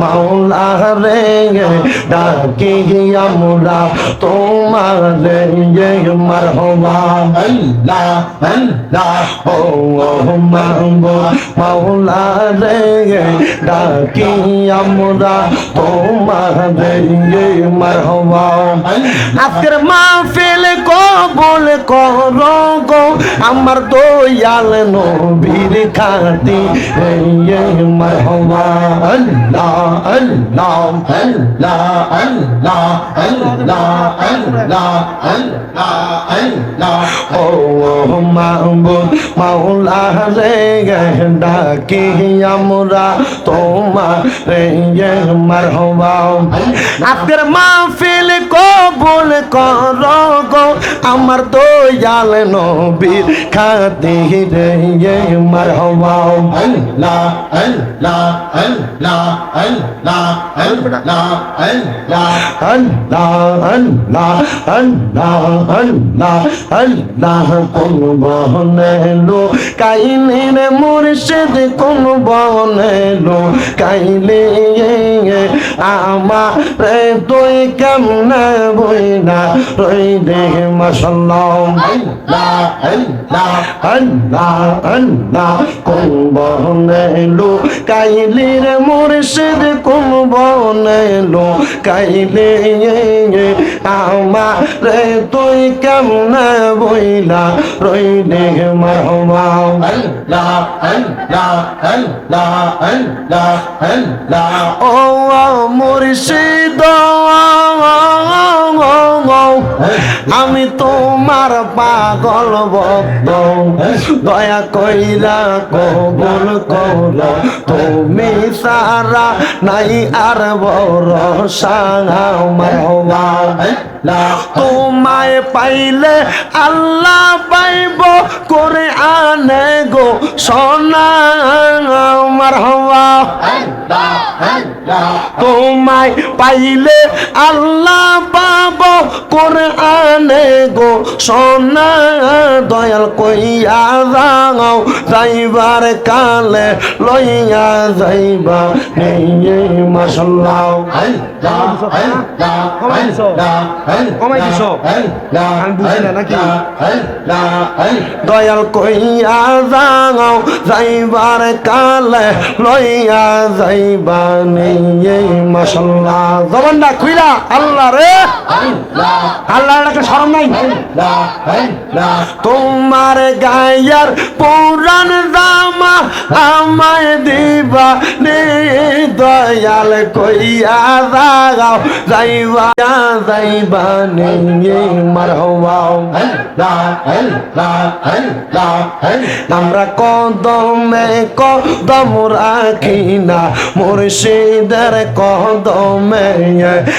মাওলারে ডাকি আমরা তোমার মারহবা। আল্লাহ আল্লাহ মাওলারে ডাকি আমরা তোমার মারহবা। আজকের মাহফিল কবল কর গো আমার দয়াল নবীর খাতি। মাওলা রে ডাকি আমরা তোমার। রে মারহবা। আপনার মাহফিল কবুল কর গো আমার দয়াল নবীর খাতির মারহবা আল্লাহ আল্লাহ আল্লাহ আল্লাহ আল্লাহ আল্লাহ। আল্লাহ আল্লাহ আল্লাহ আল্লাহ কোন বহনেলো কাইলের মুর্শিদ কোন বহনেলো কাইলে আমার তুই কেমনে বইনা রই দে মাসাল্লাহ কুম্বনেলো কাইলির মুর্শিদ কুম্বনেলো কাইলে আমার তুই কেমন বইলা রইলে মরমা ও মুর্শিদ আমি তোমার পাগল ভক্ত দয়া কইরা কবল কর। তুমি সারা নাই আর বড় সাঙা মারহবা তোমায় পাইলে আল্লাহ পাইব, করে আনে গো সোনা আমার হওয়া। তোমায় পাইলে আল্লাহ পাব, করে আনে গো সোনা। দয়াল কইয়া যাও যাইবার কালে লইয়া যাইবা। নেই মাসাল্লাহ কমাই দিছ আমি বুঝি না নাকি দয়াল কইয়া যাও যাইবার কালে লইয়া যাইবা নেই মাসাল্লাহ জবানটা খুইলা আল্লাহ রে আল্লাহ একটা শরম নাই তোমার গায়ার পুরান জামা আমায় দিবা নে দয়াল কইয়া যাও যাইবা যাইবা নে মারহবা আমরা কদমে কদম রাখি না মুর্শিদের কদমে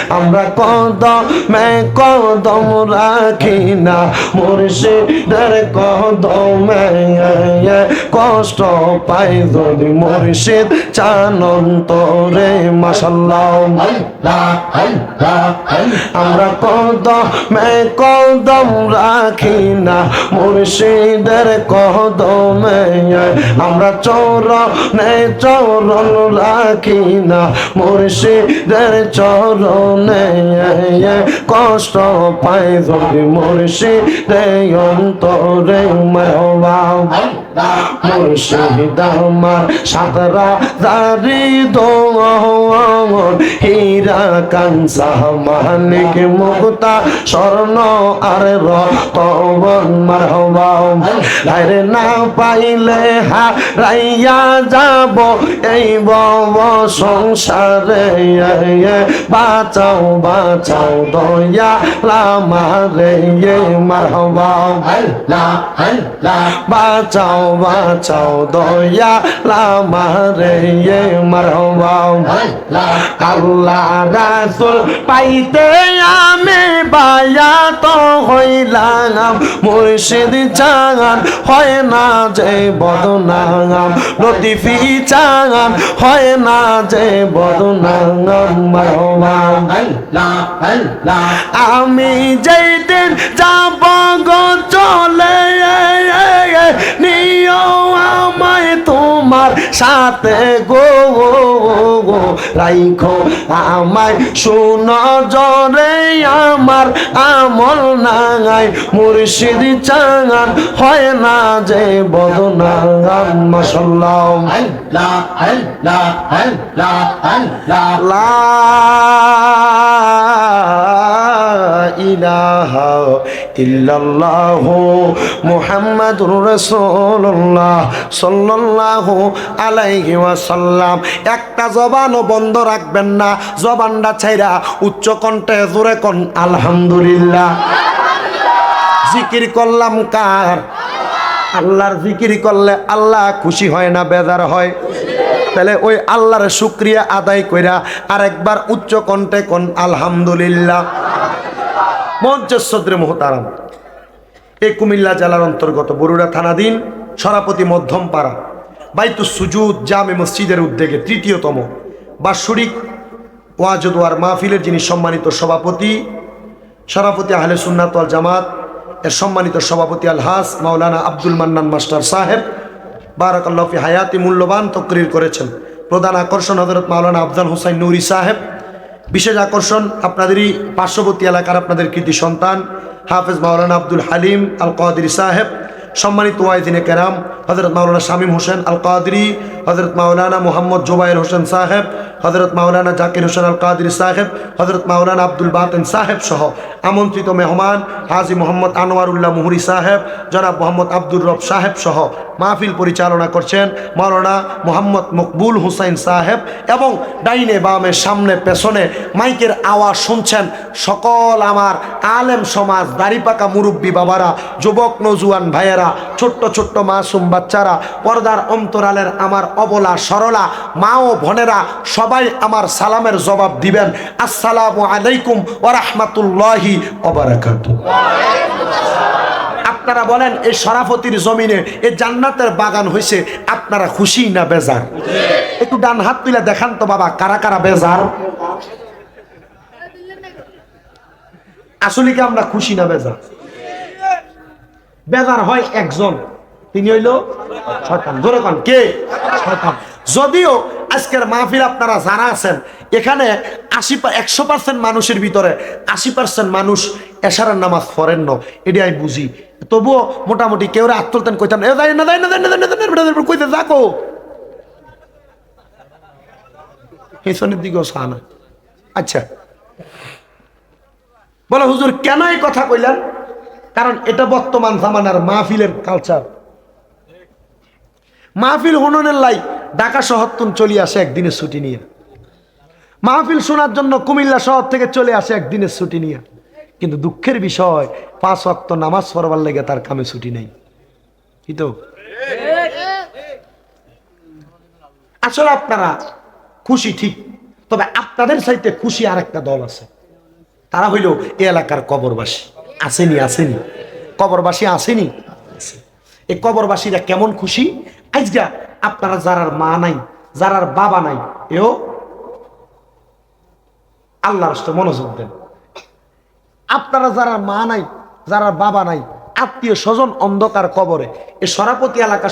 আমরা কদমে কদম রাখি না মুর্শিদের কদমে কষ্ট পাই যদি মুর্শিদ চানন্তরে মাসাল্লাহ আমরা কদমে কদম রাখি না, মুর্শিদের কদমে। আমরা চরণে চরণ রাখি না, মুর্শিদের চরণে। কষ্ট পাই যদি মুর্শিদে অন্তরে মরবা মুর্শিদ আমার সাতরা জারি দোন হীরা কাঞ্চা মানিক মুক্তা স্বর্ণ আর রতন মারহবা। আরে না পাইলে যাব এই বব সংসারে বাঁচাও বাঁচাও দয়া লামারে মারহবা। বাঁচাও বাঁচাও দয়া লামারে মারহবা আল্লাহ রাসুল পাইতে আমি বায়া তো হইলাম। মুর্শিদ চাঙান হয় না যে বদনাম লতিফি চাঙান হয় না যে বদনাম মারহবা আমি যেই সাথে গো গো রাইখো আমায়। শুন জরে আমার আমল নাঙাই মুর্শিদ চাঙান হয় না যে বদনাগান মাসাল্লাহ আল্লাহ আল্লাহ আল্লাহ আল্লাহ। লা ইলাহা ইল্লাল্লাহ মুহাম্মাদুর রাসূলুল্লাহ সাল্লাল্লাহু আলাইহি ওয়াসাল্লাম। একটা জবানও বন্ধ রাখবেন না। জবানটা ছাইরা উচ্চ কণ্ঠে জোরে কোন, আলহামদুলিল্লাহ। জিকির করলাম কার? আল্লাহর জিকির করলে আল্লাহ খুশি হয় না, বেজার হয়? তাহলে ওই আল্লাহর শুক্রিয়া আদায় কইরা আরেকবার উচ্চ কণ্ঠে কোন, আলহামদুলিল্লাহ। মঞ্চেশ্বদ্রে মোহতারাম। এই কুমিল্লা জেলার অন্তর্গত বরুড়া থানাধীন সরাপতি মধ্যম পাড়া বাইতুস সুজুদ জামে মসজিদের উদ্যোগে তৃতীয়তম বাৎসরিক ওয়াজদোয়ার মাহফিলের যিনি সম্মানিত সভাপতি সভাপতি আহলে সুন্নাত ওয়াল জামাত, এর সম্মানিত সভাপতি আলহাস মাওলানা আব্দুল মান্নান মাস্টার সাহেব বারাকাল্লাফি হায়াতি, মূল্যবান তকরির করেছেন। প্রধান আকর্ষণ হজরত মাওলানা আফজাল হোসাইন নুরি সাহেব বিশেষ আকর্ষণ আপনাদেরই পার্শ্ববর্তী এলাকার আপনাদের কৃতি সন্তান হাফেজ মাওলানা আব্দুল হালিম আল কাদির সাহেব। সম্মানিত ওয়াইদিনে কেরাম হজরত মাওলানা শামীম হোসেন আল কাদরি হজরত মাওলানা মোহাম্মদ জোবাইর হোসেন সাহেব হজরত মাওলানা জাকির হোসেন আল কাদরি সাহেব হজরত মাওলানা আব্দুল বাতেন সাহেব সহ আমন্ত্রিত মেহমান হাজি মোহাম্মদ আনোয়ারুল্লাহ মুহুরি সাহেব, জনাব মোহাম্মদ আব্দুর রব সাহেব সহ মাহফিল পরিচালনা করছেন মাওলানা মোহাম্মদ মকবুল হুসাইন সাহেব এবং ডাইনে বামে সামনে পেছনে মাইকের আওয়াজ শুনছেন সকল আমার আলেম সমাজ দাড়িপাকা মুরব্বী বাবারা, যুবক নজুয়ান ভাইয়েরা ছোট্ট ছোট্ট মাসুম বাচ্চারা, পর্দার অন্তরালের আমার অবলা সরলা, মা ও বোনেরা সবাই আমার সালামের জবাব দিবেন। আসসালামু আলাইকুম ওরহমতুল্লাহি ওবরাকাতু আপনারা বলেন, এই সরাফতির জমিনে, এই জান্নাতের বাগান হয়েছে আপনারা খুশি না বেজার? একটু ডান হাত তুলে দেখান তো বাবা, কারা কারা বেজার? আসলে কি আমরা খুশি না বেজার? বেজার হয় একজন তিনি হইল শয়তান জোরে কন কে শয়তান যদিও আজকের মাহফিল আপনারা যারা আছেন এখানে আশি একশো পার্সেন্ট মানুষের ভিতরে আশি পার্সেন্ট মানুষ এশারের নামাজ পড়েন ন এটি আমি বুঝি তবুও মোটামুটি কেউ আত্মলতেন কইতাম এ যাই না যাই না যাই না যাই না, যাই না, কইতে যাকো পেছনের দিকেও আচ্ছা বলো হুজুর কেন এই কথা কইলেন কারণ এটা বর্তমান জামানার মাহফিলের কালচার মাহফিল হননের লাই ঢাকা শহর তুন চলে আসে একদিনের ছুটি নিয়ে। মাহফিল শোনার জন্য কুমিল্লা শহর থেকে চলে আসে একদিনের ছুটি নিয়ে। কিন্তু দুঃখের বিষয়, পাঁচ ওয়াক্ত নামাজ পড়বার লেগে তার কামে ছুটি নেই। কি তো? আসলে আপনারা খুশি ঠিক, তবে আপনাদের সাইতে খুশি আর একটা দল আছে। তারা হইল এ এলাকার কবরবাসী। আসেনি আসেনি। কবরবাসী আসেনি। এই কবরবাসীরা কেমন খুশি? আজকা আপনারা যারার মা নাই, যারার বাবা নাই, এও আল্লাহর রাস্তে মনোযোগ দেন। আপনারা যারা মা নাই যারা বাবা নাই, আত্মীয় স্বজন অন্ধকার কবরে, এ সরাপতি এলাকা